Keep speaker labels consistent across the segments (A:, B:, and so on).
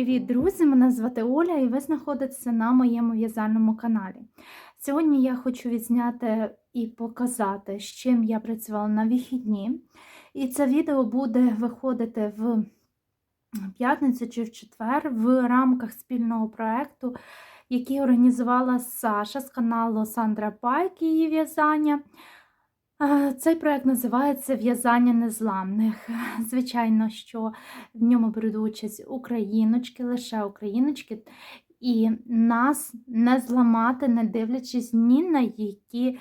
A: Привіт, друзі! Мене звати Оля, і ви знаходитеся на моєму в'язальному каналі. Сьогодні я хочу відзняти і показати, з чим я працювала на вихідні. І це відео буде виходити в п'ятницю чи в четвер в рамках спільного проєкту, який організувала Саша з каналу Сандра Пайк її в'язання. Цей проект називається В'язання незламних. Звичайно, що в ньому беруть участь україночки, лише україночки, і нас не зламати, не дивлячись ні на які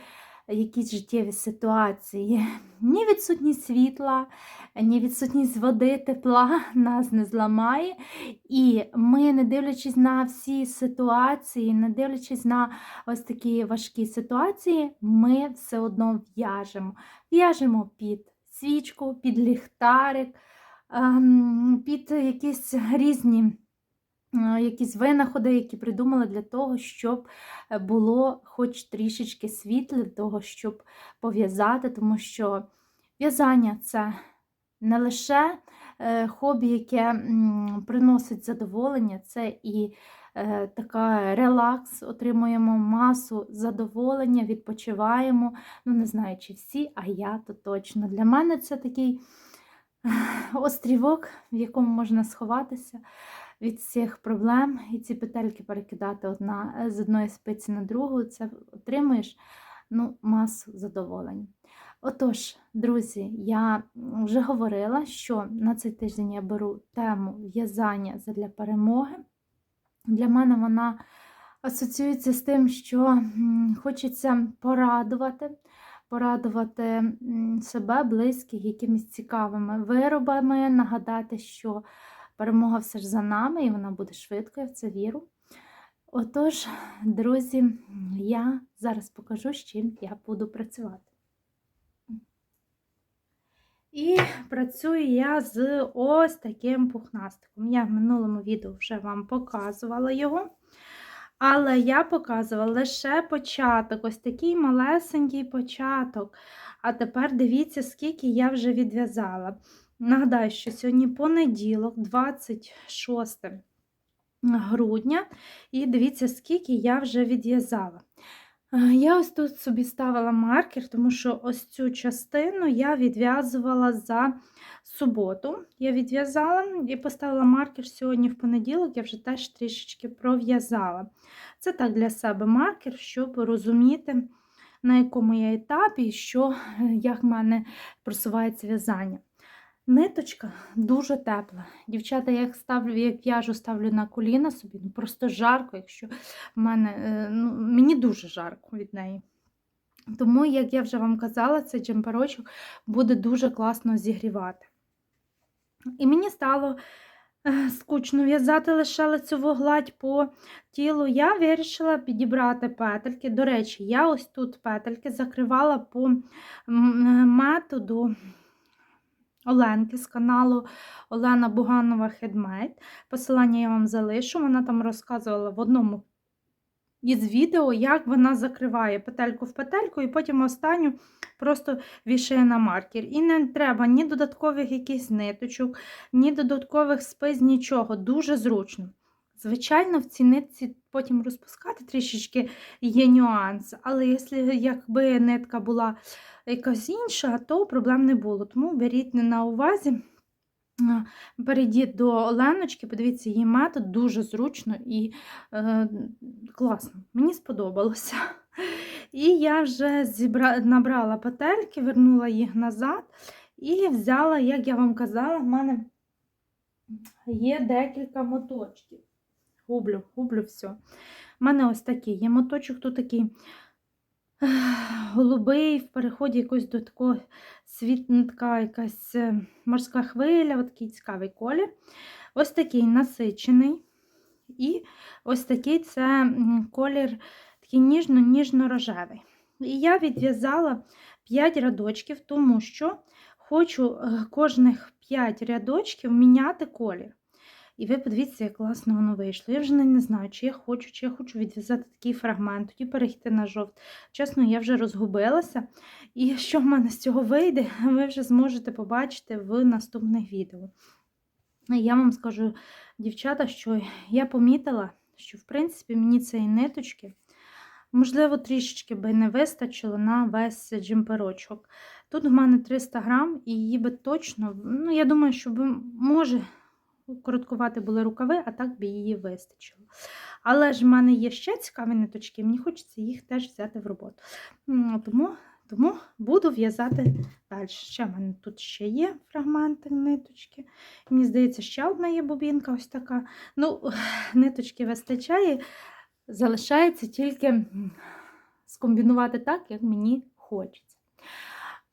A: якісь життєві ситуації. Ні відсутність світла, ні відсутність води, тепла нас не зламає. І ми, не дивлячись на всі ситуації, не дивлячись на ось такі важкі ситуації, ми все одно в'яжемо. В'яжемо під свічку, під ліхтарик, ем, під якісь різні. е, Якісь винаходи, які придумали для того, щоб було хоч трішечки світла, для того, щоб пов'язати, тому що в'язання це не лише е, хобі, яке приносить задоволення, це і е, така релакс, отримуємо масу задоволення, відпочиваємо. Ну, не знаю, чи всі, а я то точно. Для мене це такий острівок, в якому можна сховатися від всіх проблем і ці петельки перекидати одна з одної спиці на другу, це отримуєш ну, масу задоволень. Отож, друзі, я вже говорила, що на цей тиждень я беру тему в'язання для перемоги. Для мене вона асоціюється з тим, що хочеться порадувати, порадувати себе, близьких, якимись цікавими виробами, нагадати, що перемога все ж за нами, і вона буде швидко, я в це віру. Отож, друзі, я зараз покажу, з чим я буду працювати. І працюю я з ось таким пухнастиком. Я в минулому відео вже вам показувала його. Але я показувала лише початок, ось такий малесенький початок. А тепер дивіться, скільки я вже відв'язала. Нагадаю, що сьогодні понеділок, 26 грудня, і дивіться, скільки я вже відв'язала. Е, Я ось тут собі ставила маркер, тому що ось цю частину я відв'язувала за суботу. Я відв'язала і поставила маркер сьогодні в понеділок, я вже теж трішечки пров'язала. Це так для себе маркер, щоб розуміти, на якому я етапі і що, е, як в мене просувається в'язання. Ниточка дуже тепла. Дівчата, як ставлю, як в'яжу, ставлю на коліна собі, ну просто жарко, якщо в мене, е, ну, мені дуже жарко від неї. Тому, як я вже вам казала, цей джемперочок буде дуже класно зігрівати. І мені стало е, скучно в'язати лише лицеву гладь по тілу. Я вирішила підібрати петельки. До речі, я ось тут петельки закривала по е, методу. Оленки з каналу Олена Буганова Хедмейт. Посилання я вам залишу. Вона там розказувала в одному із відео, як вона закриває петельку в петельку, і потім останню просто вішає на маркер. І не треба ні додаткових якихось ниточок, ні додаткових спиз, нічого. Дуже зручно. Звичайно, в цій нитці потім розпускати трішечки є нюанс, але якби нитка була якась інша, то проблем не було. Тому беріть не на увазі. Перейдіть до Оленочки, подивіться, її метод дуже зручно і е, класно. Мені сподобалося. І я вже зібра... набрала петельки, вернула їх назад і взяла, як я вам казала, в мене є декілька моточків. Гублю, гублю все. У мене ось такий є моточок, тут такий голубий, в переході якось до такого світника, якась е, морська хвиля, такий цікавий колір. Ось такий насичений. І ось такий це колір такий ніжно-ніжно-рожевий. І я відв'язала 5 рядочків, тому що хочу е, кожних 5 рядочків міняти колір. І ви подивіться, як класно воно вийшло. Я вже не, знаю, чи я хочу, чи я хочу відв'язати такий фрагмент, тоді перейти на жовт. Чесно, я вже розгубилася. І що в мене з цього вийде, ви вже зможете побачити в наступних відео. Я вам скажу, дівчата, що я помітила, що в принципі мені цієї ниточки, можливо, трішечки би не вистачило на весь джемперочок. Тут в мене 300 грам, і її би точно, ну, я думаю, що би, може, короткувати були рукави, а так би її вистачило. Але ж в мене є ще цікаві ниточки, мені хочеться їх теж взяти в роботу. Тому, тому буду в'язати далі. Ще в мене тут ще є фрагменти ниточки. Мені здається, ще одна є бобінка ось така. Ну, ниточки вистачає, залишається тільки скомбінувати так, як мені хочеться.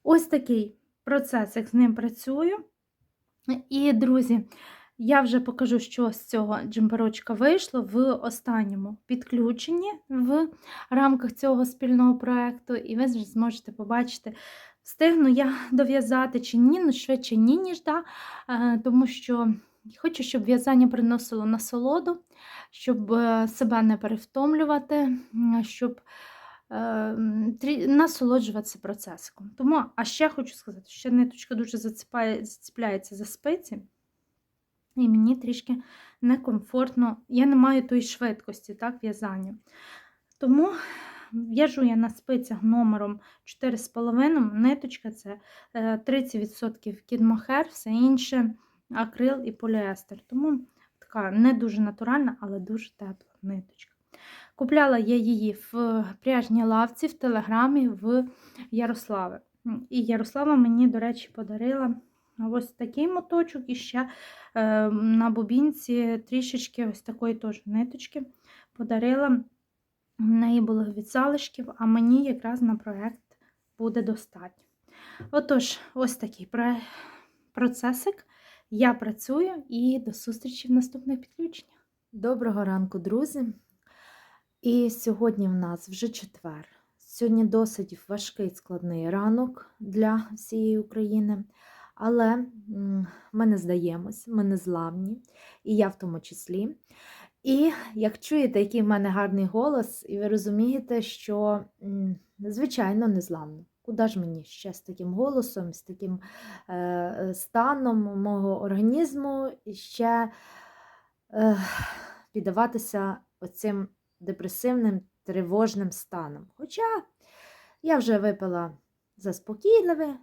A: Ось такий процес, як з ним працюю. І, друзі, я вже покажу, що з цього джемперочка вийшло в останньому підключенні в рамках цього спільного проєкту, і ви зможете побачити, встигну я дов'язати чи ні, ну швидше ні, ніж да, е, тому що хочу, щоб в'язання приносило насолоду, щоб е, себе не перевтомлювати, щоб е, насолоджуватися процесиком. Тому, а ще хочу сказати, що ниточка дуже заціпляється за спиці. І мені трішки некомфортно, я не маю тої швидкості так, в'язання. Тому в'яжу я на спицях номером 4,5. Ниточка це е, 30% кідмохер, все інше акрил і поліестер. Тому така не дуже натуральна, але дуже тепла ниточка. Купляла я її в пряжній лавці в телеграмі в Ярослави. І Ярослава мені, до речі, подарила ось такий моточок і ще е, на бобінці трішечки ось такої теж ниточки подарила. В неї було від залишків, а мені якраз на проєкт буде достатньо. Отож, ось такий процесик. Я працюю і до зустрічі в наступних підключеннях.
B: Доброго ранку, друзі! І сьогодні в нас вже четвер. Сьогодні досить важкий складний ранок для всієї України, але ми не здаємось, ми не зламні, і я в тому числі. І як чуєте, який в мене гарний голос, і ви розумієте, що звичайно незламно. Куди ж мені ще з таким голосом, з таким е, станом мого організму і ще е, піддаватися оцим депресивним, тривожним станом. Хоча я вже випила заспокійливе,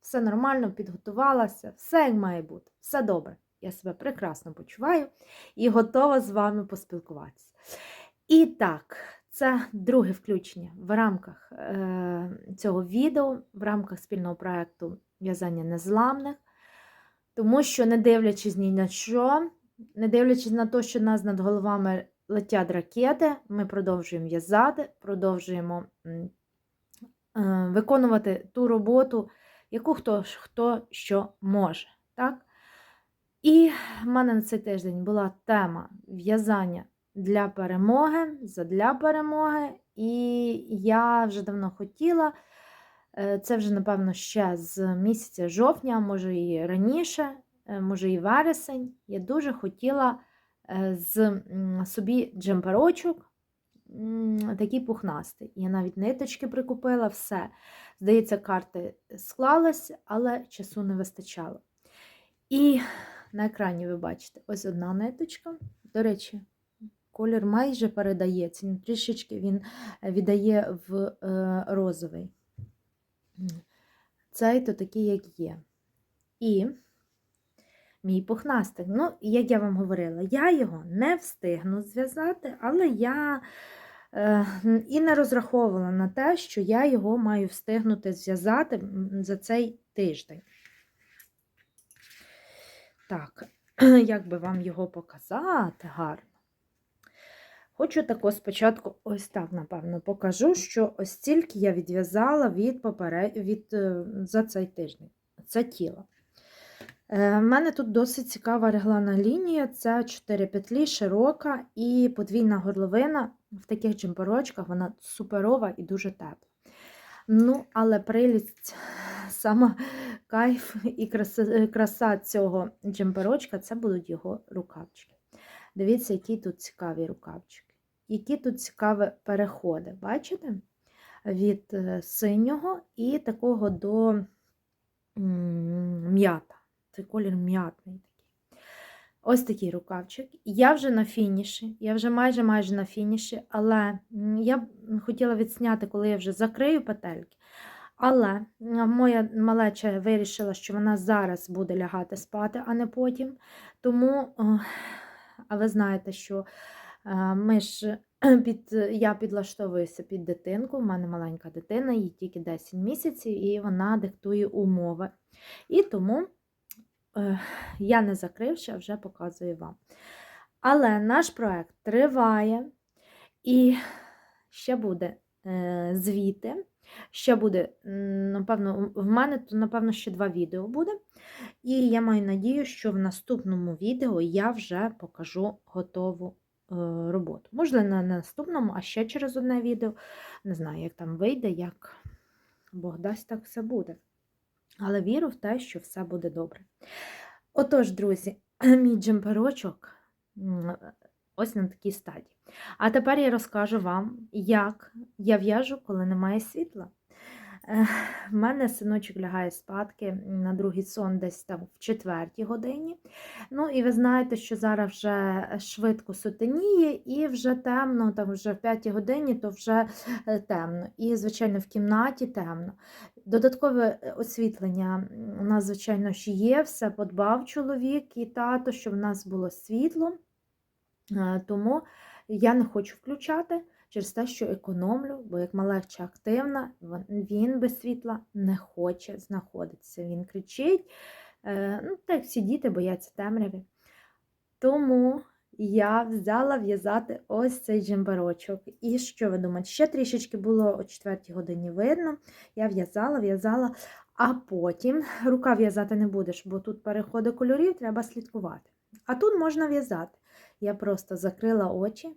B: все нормально, підготувалася, все як має бути, все добре. Я себе прекрасно почуваю і готова з вами поспілкуватися. І так, це друге включення в рамках е, цього відео, в рамках спільного проєкту В'язання незламних. Тому що, не дивлячись ні на що, не дивлячись на те, що нас над головами летять ракети, ми продовжуємо в'язати, продовжуємо е, виконувати ту роботу, яку хто, хто що може. Так? І в мене на цей тиждень була тема в'язання для перемоги, задля перемоги. І я вже давно хотіла, е, це вже, напевно, ще з місяця жовтня, може і раніше, е, може і вересень. Я дуже хотіла е, з собі джемперочок такий пухнастий. Я навіть ниточки прикупила, все. Здається, карти склались, але часу не вистачало. І на екрані ви бачите ось одна ниточка. До речі, колір майже передається, трішечки він е, віддає в е, розовий. Цей то такий, як є. І мій пухнастик. Ну, як я вам говорила, я його не встигну зв'язати, але я і не розраховувала на те, що я його маю встигнути зв'язати за цей тиждень. Так, як би вам його показати гарно. Хочу тако спочатку ось так, напевно, покажу, що ось стільки я відв'язала від поперед... від, е, за цей тиждень. Це тіло. Е, У мене тут досить цікава реглана лінія, це 4 петлі, широка і подвійна горловина. В таких джемперочках вона суперова і дуже тепла. Ну, але прелість, сама кайф і краса, краса цього джемперочка це будуть його рукавчики. Дивіться, які тут цікаві рукавчики. Які тут цікаві переходи. Бачите? Від е, синього і такого до м'ята. Це колір м'ятний. Ось такий рукавчик. Я вже на фініші, я вже майже майже на фініші, але я хотіла відсняти, коли я вже закрию петельки. Але моя малеча вирішила, що вона зараз буде лягати спати, а не потім. Тому, е, а ви знаєте, що е, ми ж під, я підлаштовуюся під дитинку. У мене маленька дитина, їй тільки 10 місяців, і вона диктує умови. І тому я не закривши, а вже показую вам. Але наш проект триває, і ще буде е, звіти. Ще буде, напевно, в мене то, напевно, ще два відео буде. І я маю надію, що в наступному відео я вже покажу готову е, роботу. Можливо, на наступному, а ще через одне відео. Не знаю, як там вийде, як Бог дасть, так все буде. Але віру в те, що все буде добре. Отож, друзі, мій джемперочок ось на такій стадії. А тепер я розкажу вам, як я в'яжу, коли немає світла. В мене синочок лягає спадки на другий сон десь там в четвертій годині. Ну, і ви знаєте, що зараз вже швидко сутеніє і вже темно, там вже в п'ятій годині, то вже е, темно. І, звичайно, в кімнаті темно. Додаткове е, освітлення у нас, звичайно, ж є, все подбав чоловік і тато, щоб в нас було світло. Е, Тому я не хочу включати через те, що економлю, бо як малеча активна, він без світла не хоче знаходитися. Він кричить, е, ну, так всі діти бояться темряви. Тому я взяла в'язати ось цей джемберочок. І що ви думаєте? Ще трішечки було о 4 годині видно. Я в'язала, в'язала, а потім рука в'язати не будеш, бо тут переходи кольорів, треба слідкувати. А тут можна в'язати. Я просто закрила очі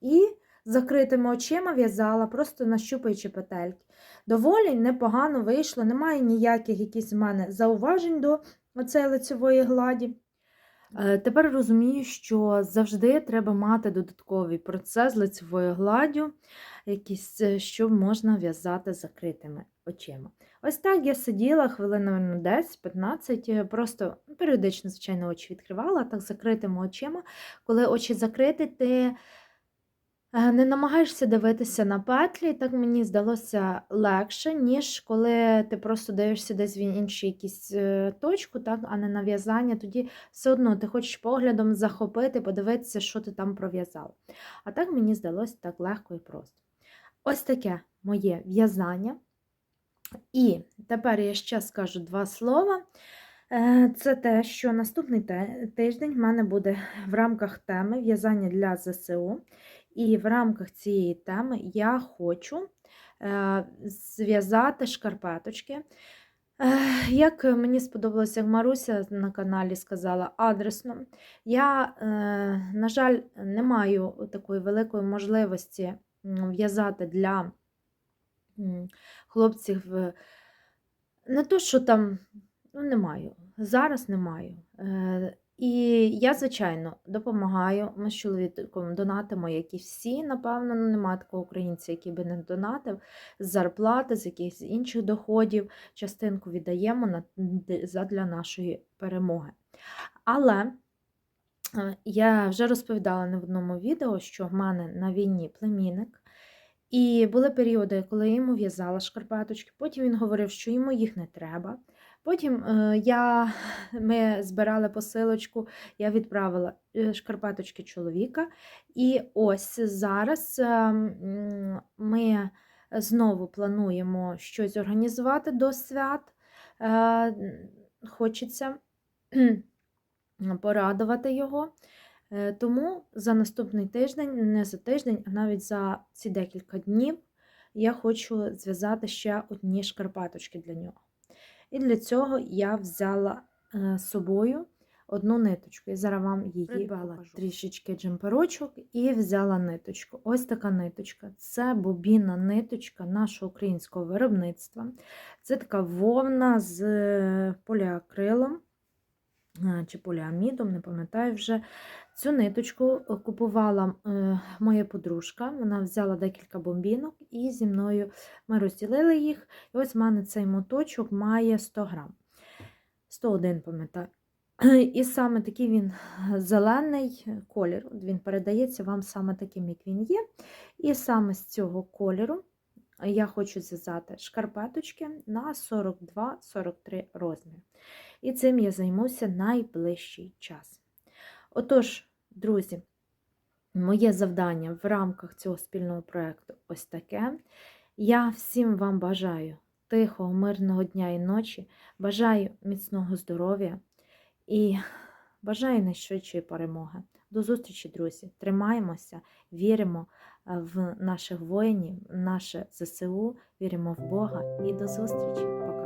B: і закритими очима в'язала, просто нащупуючи петельки. Доволі непогано вийшло, немає ніяких якісь в мене зауважень до оцеї лицевої гладі. Е, Тепер розумію, що завжди треба мати додатковий процес лицевою гладдю, якийсь, е, що можна в'язати закритими очима. Ось так я сиділа хвилин, мабуть, 10-15, е, просто періодично, звичайно, очі відкривала, так закритими очима. Коли очі закриті, ти не намагаєшся дивитися на петлі, так мені здалося легше, ніж коли ти просто дивишся десь в іншу якусь е, точку, так, а не на в'язання. Тоді все одно ти хочеш поглядом захопити, подивитися, що ти там пров'язала. А так мені здалося так легко і просто. Ось таке моє в'язання. І тепер я ще скажу два слова. Е, Це те, що наступний тиждень в мене буде в рамках теми в'язання для ЗСУ. І в рамках цієї теми я хочу е, зв'язати шкарпеточки. Е, Як мені сподобалося, як Маруся на каналі сказала адресно, я, е, на жаль, не маю такої великої можливості в'язати для хлопців. е, Не то, що там, ну, не маю. Зараз не маю. І я, звичайно, допомагаю. Ми з чоловіком донатимо, як і всі, напевно, ну, немає такого українця, який би не донатив з зарплати, з якихось інших доходів. Частинку віддаємо на, для нашої перемоги. Але е, я вже розповідала не в одному відео, що в мене на війні племінник. І були періоди, коли я йому в'язала шкарпеточки, потім він говорив, що йому їх не треба. Потім е, я, ми збирали посилочку, я відправила е, шкарпеточки чоловіка. І ось зараз е, ми знову плануємо щось організувати до свят. Хочеться порадувати його. Тому за наступний тиждень, не за тиждень, а навіть за ці декілька днів я хочу зв'язати ще одні шкарпеточки для нього. І для цього я взяла е, з собою одну ниточку. І зараз вам її
A: Придбала
B: трішечки джемперочок і взяла ниточку. Ось така ниточка. Це бобінна ниточка нашого українського виробництва. Це така вовна з е, поліакрилом е, чи поліамідом, не пам'ятаю вже. Цю ниточку е, купувала е, моя подружка. Вона взяла декілька бомбінок і зі мною ми розділили їх. І ось в мене цей моточок має 100 грам. 101, пам'ятаю. І саме такий він зелений колір. Він передається вам саме таким, як він є. І саме з цього кольору я хочу зв'язати шкарпеточки на 42-43 розмір. І цим я займуся найближчий час. Отож, друзі, моє завдання в рамках цього спільного проєкту ось таке. Я всім вам бажаю тихого, мирного дня і ночі, бажаю міцного здоров'я і бажаю найшвидшої перемоги. До зустрічі, друзі! Тримаємося, віримо е, в наших воїнів, в наше ЗСУ, віримо в Бога і до зустрічі! Пока!